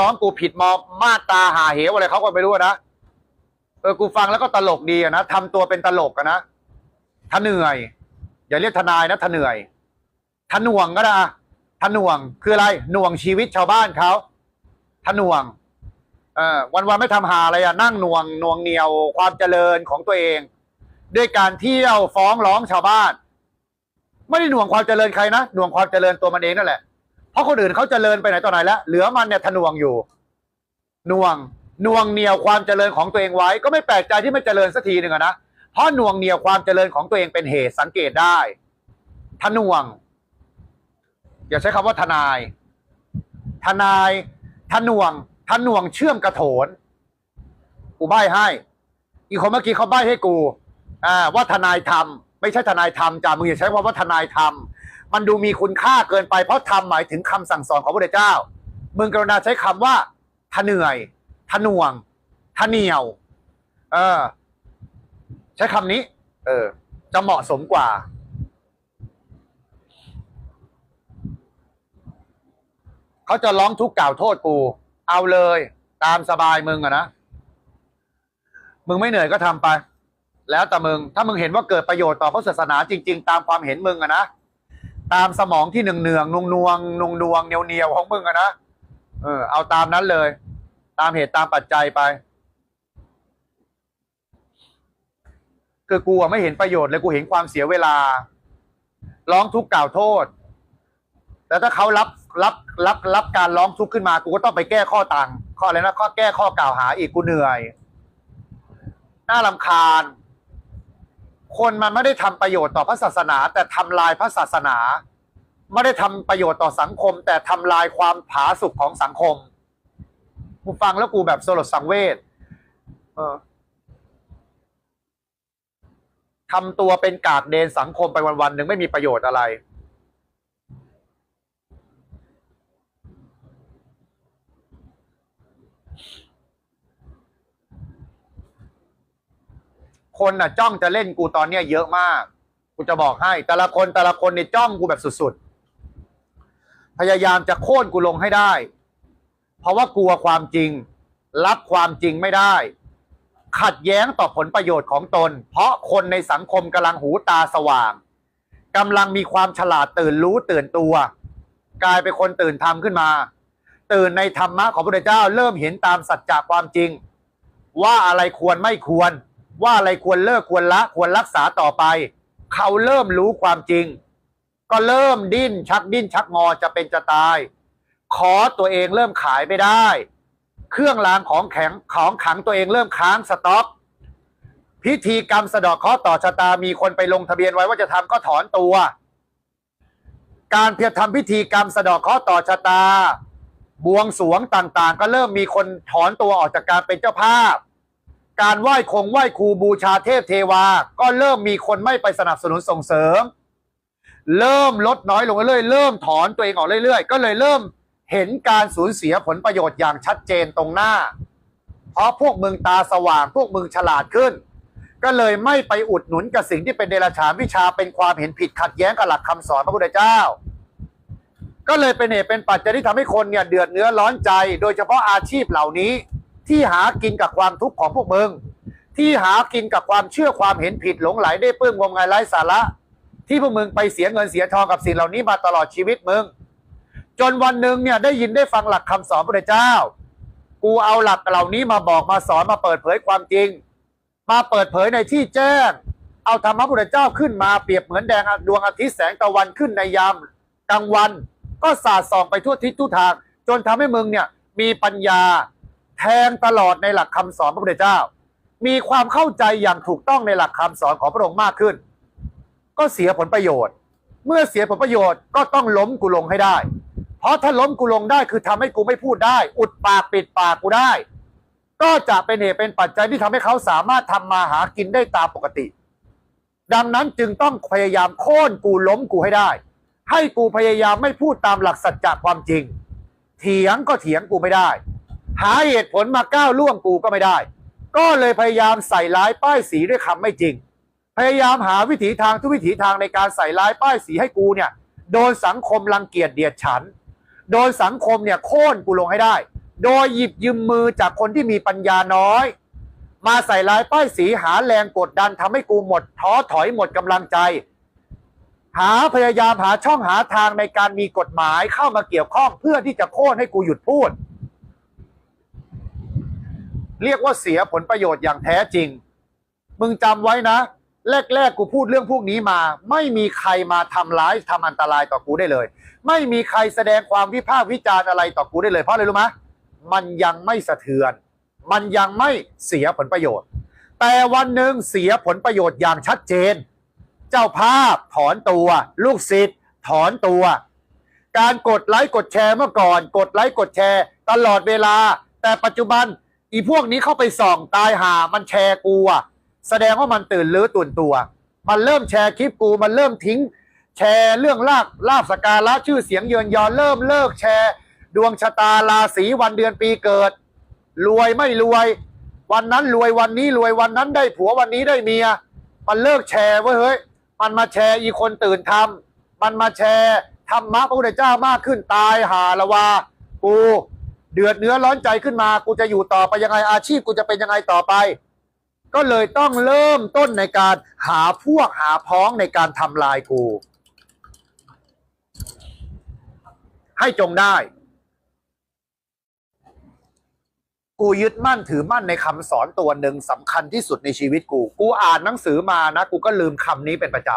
ร้องกูผิดมอมาตาหาเหวอะไรเขาก็ไม่รู้นะเออกูฟังแล้วก็ตลกดีอะนะทำตัวเป็นตลกอะนะถ้าเหนื่อย อย่าเรียกทนายนะถ้าเหนื่อยถ้าหน่วงก็ได้อะหน่วงคืออะไรหน่วงชีวิตชาวบ้านเขาถ้าหน่วงเออวันวันไม่ทำหาอะไรอะนั่งหน่วงหน่วงเหนียวความเจริญของตัวเอง ด้วยการเที่ยวฟ้องร้องชาวบ้าน ไม่ได้หน่วงความเจริญใครนะหน่วงความเจริญตัวมันเองนั่นแหละ เพราะคนอื่นเขาเจริญไปไหนต่อไหนแล้ว เหลือมันเนี่ยทะนวงอยู่น่วงน่วงเหนียวความเจริญของตัวเองไว้ ก็ไม่แปลกใจที่ไม่เจริญสักทีหนึ่งอะนะเพราะน่วงเหนียวความเจริญของตัวเองเป็นเหตุสังเกตได้ทะนวง อย่าใช้คำว่าทนาย ทนายทะนวงทะนวงเชื่อมกระโถนกูใบ้ให้ อีกคนเมื่อกี้เขาใบ้ให้กู อ่า ว่าทนายทำไม่ใช่ทนายทำจ้ามึงอย่าใช้คำว่าทนายทำ มันดูมีคุณค่าเกินไปเพราะทำหมายถึงคำสั่งสอนของพระเจ้า มึงกรุณาใช้คำว่าทะเหนื่อยทะหน่วงทะเหนียว เออ ใช้คำนี้ เออ จะเหมาะสมกว่า เขาจะร้องทุกข์กล่าวโทษกู เอาเลย ตามสบายมึงอะนะ มึงไม่เหนื่อยก็ทำไป แล้วแต่มึง ถ้ามึงเห็นว่าเกิดประโยชน์ต่อพระศาสนาจริง ๆ ตามความเห็นมึงอะนะ ตามสมองที่เนืองเนืองนวงนวงนวงนวงเนียวเนียวของมึงอะนะเออ เอาตามนั้นเลย ตามเหตุตามปัจจัยไปคือกูอะไม่เห็นประโยชน์เลยกูเห็นความเสียเวลา ร้องทุกข์กล่าวโทษ แต่ถ้าเขารับรับรับรับการร้องทุกข์ขึ้นมา กูก็ต้องไปแก้ข้อต่าง ข้ออะไรนะข้อแก้ข้อกล่าวหาอีกกูเหนื่อย น่ารำคาญ คนมันไม่ได้ทำประโยชน์ต่อพระศาสนา แต่ทำลายพระศาสนา ไม่ได้ทำประโยชน์ต่อสังคม แต่ทำลายความผาสุกของสังคมกูฟังแล้วกูแบบสลดสังเวชเออทำตัวเป็นกากเดนสังคมไปวันๆหนึ่งไม่มีประโยชน์อะไร คนน่ะจ้องจะเล่นกูตอนเนี้ยเยอะมาก กูจะบอกให้ แต่ละคนแต่ละคนเนี่ยจ้องกูแบบสุดๆ พยายามจะโค่นกูลงให้ได้ เพราะว่ากลัวความจริง รับความจริงไม่ได้ ขัดแย้งต่อผลประโยชน์ของตน เพราะคนในสังคมกำลังหูตาสว่างกำลังมีความฉลาดตื่นรู้ตื่นตัว กลายเป็นคนตื่นธรรมขึ้นมา ตื่นในธรรมะของพระพุทธเจ้าเริ่มเห็นตามสัจจะความจริง ว่าอะไรควรไม่ควร ว่าอะไรควรเลิกควรละควรรักษาต่อไป เขาเริ่มรู้ความจริง ก็เริ่มดิ้นชักดิ้นชักงอจะเป็นจะตาย ขอตัวเองเริ่มขายไม่ได้ เครื่องรางของแข็งของขังตัวเองเริ่มค้างสต็อกพิธีกรรมสะดอกเคราะห์ต่อชะตามีคนไปลงทะเบียนไว้ว่าจะทำก็ถอนตัว การเพียรทำพิธีกรรมสะดอกเคราะห์ต่อชะตา บวงสรวงต่างๆ ก็เริ่มมีคนถอนตัวออกจากการเป็นเจ้าภาพ การไหว้คงไหว้ครูบูชาเทพเทวา ก็เริ่มมีคนไม่ไปสนับสนุนส่งเสริม เริ่มลดน้อยลงเรื่อยๆเริ่มถอนตัวเองออกเรื่อยๆ ก็เลยเริ่มเห็นการสูญเสียผลประโยชน์อย่างชัดเจนตรงหน้า เพราะพวกมึงตาสว่างพวกมึงฉลาดขึ้น ก็เลยไม่ไปอุดหนุนกับสิ่งที่เป็นเดรัจฉานวิชาเป็นความเห็นผิดขัดแย้งกับหลักคำสอนพระพุทธเจ้า ก็เลยเป็นเหตุเป็นปัจจัยที่ทำให้คนเนี่ยเดือดเนื้อร้อนใจ โดยเฉพาะอาชีพเหล่านี้ ที่หากินกับความทุกข์ของพวกมึง ที่หากินกับความเชื่อความเห็นผิดหลงไหลได้ปลื้มงมงายไร้สาระ ที่พวกมึงไปเสียเงินเสียทองกับสิ่งเหล่านี้มาตลอดชีวิตมึง จนวันหนึ่งเนี่ยได้ยินได้ฟังหลักคำสอนพระเจ้า กูเอาหลักเหล่านี้มาบอกมาสอนมาเปิดเผยความจริง มาเปิดเผยในที่แจ้ง เอาธรรมะพุทธเจ้าขึ้นมาเปรียบเหมือนแดงดวงอาทิตย์แสงตะวันขึ้นในยามกลางวัน ก็สาดส่องไปทั่วทิศทุกทาง จนทำให้มึงเนี่ยมีปัญญา แทงตลอดในหลักคำสอนพระพุทธเจ้า มีความเข้าใจอย่างถูกต้องในหลักคำสอนของพระองค์มากขึ้น ก็เสียผลประโยชน์ เมื่อเสียผลประโยชน์ก็ต้องล้มกูลงให้ได้ เพราะถ้าล้มกูลงได้คือทำให้กูไม่พูดได้ อุดปากปิดปากกูได้ ก็จะเป็นเหตุเป็นปัจจัยที่ทำให้เขาสามารถทำมาหากินได้ตามปกติ ดังนั้นจึงต้องพยายามโค่นกูล้มกูให้ได้ ให้กูพยายามไม่พูดตามหลักสัจจะความจริง เถียงก็เถียงกูไม่ได้ หาเหตุผลมาก้าวล่วงกูก็ไม่ได้ ก็เลยพยายามใส่ร้ายป้ายสีด้วยคำไม่จริง พยายามหาวิถีทางทุกวิถีทางในการใส่ร้ายป้ายสีให้กูเนี่ย โดนสังคมรังเกียจเดียดฉัน โดนสังคมเนี่ยโค่นกูลงให้ได้ โดยหยิบยืมมือจากคนที่มีปัญญาน้อย มาใส่ร้ายป้ายสีหาแรงกดดันทำให้กูหมดท้อถอยหมดกำลังใจหาพยายามหาช่องหาทางในการมีกฎหมายเข้ามาเกี่ยวข้องเพื่อที่จะโค่นให้กูหยุดพูด เรียกว่าเสียผลประโยชน์อย่างแท้จริง มึงจำไว้นะ แรกๆกูพูดเรื่องพวกนี้มา ไม่มีใครมาทำร้ายทำอันตรายต่อกูได้เลย ไม่มีใครแสดงความวิพากษ์วิจารณ์อะไรต่อกูได้เลยเพราะอะไรรู้ไหมมันยังไม่สะเทือน มันยังไม่เสียผลประโยชน์ แต่วันหนึ่งเสียผลประโยชน์อย่างชัดเจน เจ้าภาพถอนตัว ลูกศิษย์ถอนตัว การกดไลค์กดแชร์เมื่อก่อน กดไลค์กดแชร์ ตลอดเวลา แต่ปัจจุบัน อีพวกนี้เข้าไปส่องตายหามันแชร์กูอะแสดงว่ามันตื่นลื้อตื่นตัว มันเริ่มแชร์คลิปกูมันเริ่มทิ้ง แชร์เรื่องลาบลาบสกการะชื่อเสียงเยินยอเริ่มเลิกแชร์ ดวงชะตาราศีวันเดือนปีเกิด รวยไม่รวย วันนั้นรวยวันนี้รวยวันนั้นได้ผัววันนี้ได้เมีย มันเลิกแชร์เว้ยเฮ้ยมันมาแชร์อีคนตื่นทำมันมาแชร์ธรรมะพระพุทธเจ้ามากขึ้นตายหาละวากู เดือดเนื้อร้อนใจขึ้นมากูจะอยู่ต่อไปยังไงอาชีพกูจะเป็นยังไงต่อไป ก็เลยต้องเริ่มต้นในการหาพวกหาพ้องในการทำลายกู ให้จงได้ กูยึดมั่นถือมั่นในคำสอนตัวหนึ่งสำคัญที่สุดในชีวิตกู กูอ่านหนังสือมานะ กูก็ลืมคำนี้เป็นประจ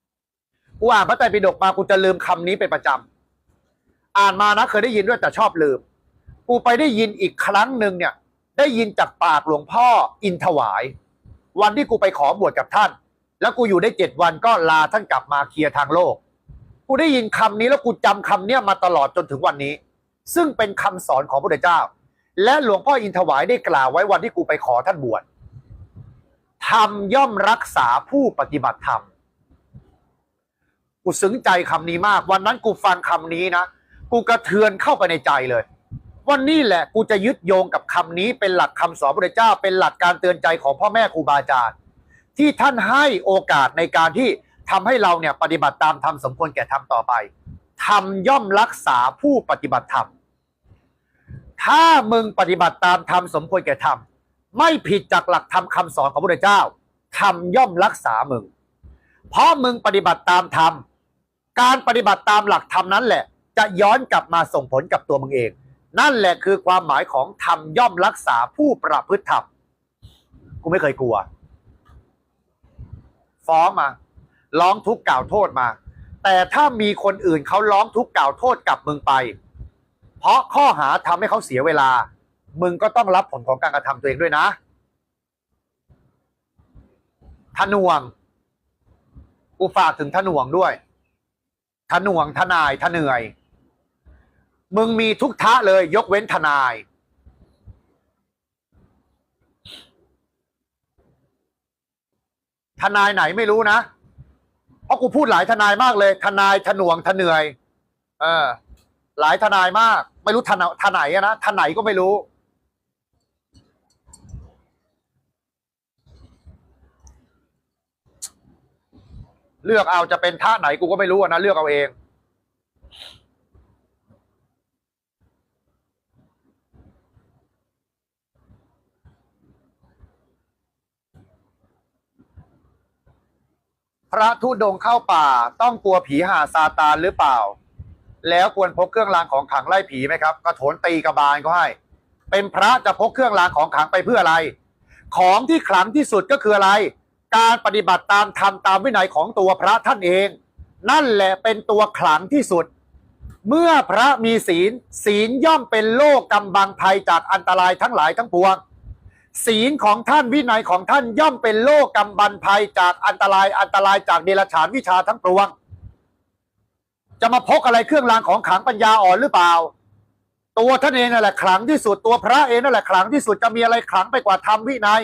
ำกูอ่านพระไตรปิฎกมากูจะลืมคำนี้เป็นประจำอ่านมานะเคยได้ยินด้วยแต่ชอบลืม กูไปได้ยินอีกครั้งหนึ่งเนี่ย ได้ยินจากปากหลวงพ่ออินถวาย วันที่กูไปขอบวชกับท่าน แล้วกูอยู่ได้เจ็ดวันก็ลาท่านกลับมาเคลียร์ทางโลก กูได้ยินคำนี้แล้วกูจำคำเนี้ยมาตลอดจนถึงวันนี้ ซึ่งเป็นคำสอนของพระเจ้า และหลวงพ่ออินถวายได้กล่าวไว้วันที่กูไปขอท่านบวชธรรมย่อมรักษาผู้ปฏิบัติธรรม กูซึ้งใจคำนี้มาก วันนั้นกูฟังคำนี้นะ กูกระเทือนเข้าไปในใจเลย วันนี้แหละกูจะยึดโยงกับคำนี้เป็นหลักคำสอนพระพุทธเจ้า เป็นหลักการเตือนใจของพ่อแม่ครูบาอาจารย์ที่ท่านให้โอกาสในการที่ทำให้เราเนี่ยปฏิบัติตามธรรมสมควรแก่ธรรมต่อไปธรรมย่อมรักษาผู้ปฏิบัติธรรมถ้ามึงปฏิบัติตามธรรมสมควรแก่ธรรมไม่ผิดจากหลักธรรมคำสอนของพระพุทธเจ้าธรรมย่อมรักษามึง เพราะมึงปฏิบัติตามธรรมการปฏิบัติตามหลักธรรมนั้นแหละ จะย้อนกลับมาส่งผลกับตัวมึงเอง นั่นแหละคือความหมายของธรรมย่อมรักษาผู้ประพฤติธรรมกูไม่เคยกลัว ฟ้องมา ร้องทุกข์กล่าวโทษมา แต่ถ้ามีคนอื่นเขาร้องทุกข์กล่าวโทษกับมึงไป เพราะข้อหาทำให้เขาเสียเวลา มึงก็ต้องรับผลของการกระทำตัวเองด้วยนะทนวงกูฝากถึงทนวงด้วยทนวงทนายทเหนื่อย มึงมีทุกทะเลย ยกเว้นทนาย ทนายไหนไม่รู้นะ เพราะกูพูดหลายทนายมากเลย ทนายทนวงทเหนื่อย เออ หลายทนายมาก ไม่รู้ทนทนายอะนะทนายก็ไม่รู้ เลือกเอาจะเป็นท่าไหนกูก็ไม่รู้นะ เลือกเอาเอง พระธุดงเข้าป่าต้องกลัวผีหาซาตานหรือเปล่า แล้วควรพกเครื่องรางของขลังไล่ผีไหมครับ ก็โถนตีกระบาลก็ให้ เป็นพระจะพกเครื่องรางของขลังไปเพื่ออะไร ของที่ขลังที่สุดก็คืออะไร การปฏิบัติตามธรรมตามวินัยของตัวพระท่านเอง นั่นแหละเป็นตัวขลังที่สุด เมื่อพระมีศีล ศีลย่อมเป็นโลกกำบังภัยจากอันตรายทั้งหลายทั้งปวง ศีลของท่านวินัยของท่านย่อมเป็นโลกกำบันภัยจากอันตรายอันตรายจากเดรัจฉานวิชาทั้งปวง จะมาพกอะไรเครื่องรางของขลังปัญญาอ่อนหรือเปล่า ตัวท่านเองนั่นแหละขลังที่สุดตัวพระเองนั่นแหละขลังที่สุดจะมีอะไรขลังไปกว่าธรรมวินัย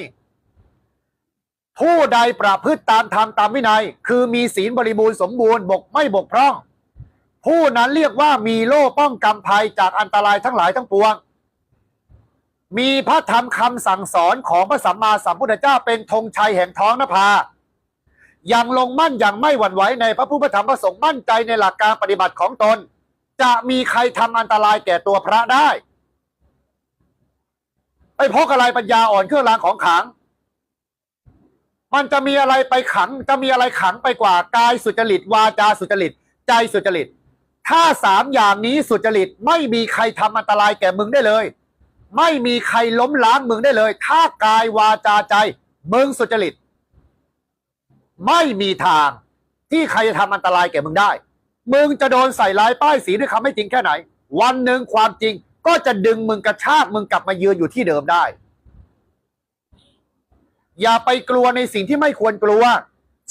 ผู้ใดประพฤติตามธรรมตามวินัย คือมีศีลบริบูรณ์สมบูรณ์บกไม่บกพร่อง ผู้นั้นเรียกว่ามีโล่ป้องกันภัยจากอันตรายทั้งหลายทั้งปวง มีพระธรรมคำสั่งสอนของพระสัมมาสัมพุทธเจ้าเป็นธงชัยแห่งท้องนภาอยังลงมั่นอย่างไม่หวั่นไหวในพระผู้พุทธธรรมประสงค์มั่นใจในหลักการปฏิบัติของตน จะมีใครทำอันตรายแก่ตัวพระได้ไปพกอะไรปัญญาอ่อนเครื่องรางของขัง มันจะมีอะไรไปขัง จะมีอะไรขังไปกว่ากายสุจริตวาจาสุจริต ใจสุจริต ถ้าสามอย่างนี้สุจริตไม่มีใครทำอันตรายแก่มึงได้เลย ไม่มีใครล้มล้างมึงได้เลย ถ้ากายวาจาใจ มึงสุจริต ไม่มีทางที่ใครจะทำอันตรายแก่มึงได้ มึงจะโดนใส่ร้ายป้ายสีด้วยคำไม่จริงแค่ไหน วันหนึ่งความจริงก็จะดึงมึงกระชากมึงกลับมายืนอยู่ที่เดิมได้ อย่าไปกลัวในสิ่งที่ไม่ควรกลัว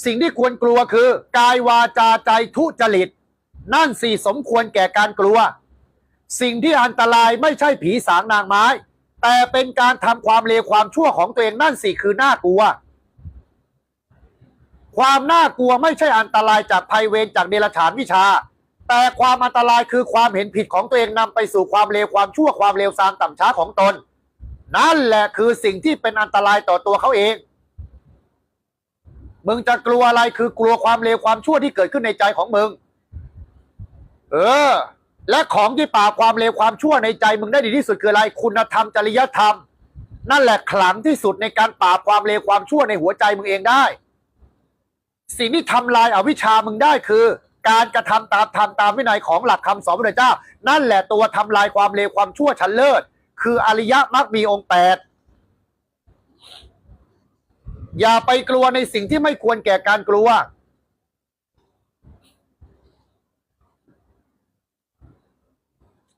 สิ่งที่ควรกลัวคือ กายวาจาใจทุจริต นั่นสิสมควรแก่การกลัว สิ่งที่อันตรายไม่ใช่ผีสางนางไม้ แต่เป็นการทำความเลวความชั่วของตัวเองนั่นสิคือน่ากลัว ความน่ากลัวไม่ใช่อันตรายจากภัยเวรจากเดรัจฉานวิชา แต่ความอันตรายคือความเห็นผิดของตัวเองนำไปสู่ความเลวความชั่วความเลวทรามต่ำช้าของตน นั่นแหละคือสิ่งที่เป็นอันตรายต่อตัวเขาเองมึงจะกลัวอะไรคือกลัวความเลวความชั่วที่เกิดขึ้นในใจของมึง เออ และของที่ปราบความเลวความชั่วในใจมึงได้ดีที่สุดคืออะไร คุณธรรมจริยธรรม นั่นแหละขลังที่สุดในการปราบความเลวความชั่วในหัวใจมึงเองได้ สิ่งที่ทำลายอาวิชชามึงได้คือ การกระทำตามธรรมตามวินัยของหลักคำสอนพระเจ้า นั่นแหละตัวทำลายความเลวความชั่วชั้นเลิศ คืออริยมรรคมีองค์แปดอย่าไปกลัวในสิ่งที่ไม่ควรแก่การกลัว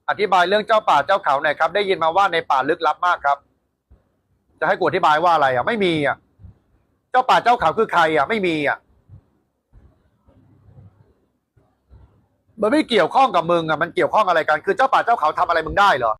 อธิบายเรื่องเจ้าป่าเจ้าเขาหน่อยครับ ได้ยินมาว่าในป่าลึกลับมากครับ จะให้กูอธิบายว่าอะไรอะ ไม่มีอะ เจ้าป่าเจ้าเขาคือใครอะ ไม่มีอะ มันไม่เกี่ยวข้องกับมึงอะ มันเกี่ยวข้องอะไรกัน คือเจ้าป่าเจ้าเขาทำอะไรมึงได้เหรอ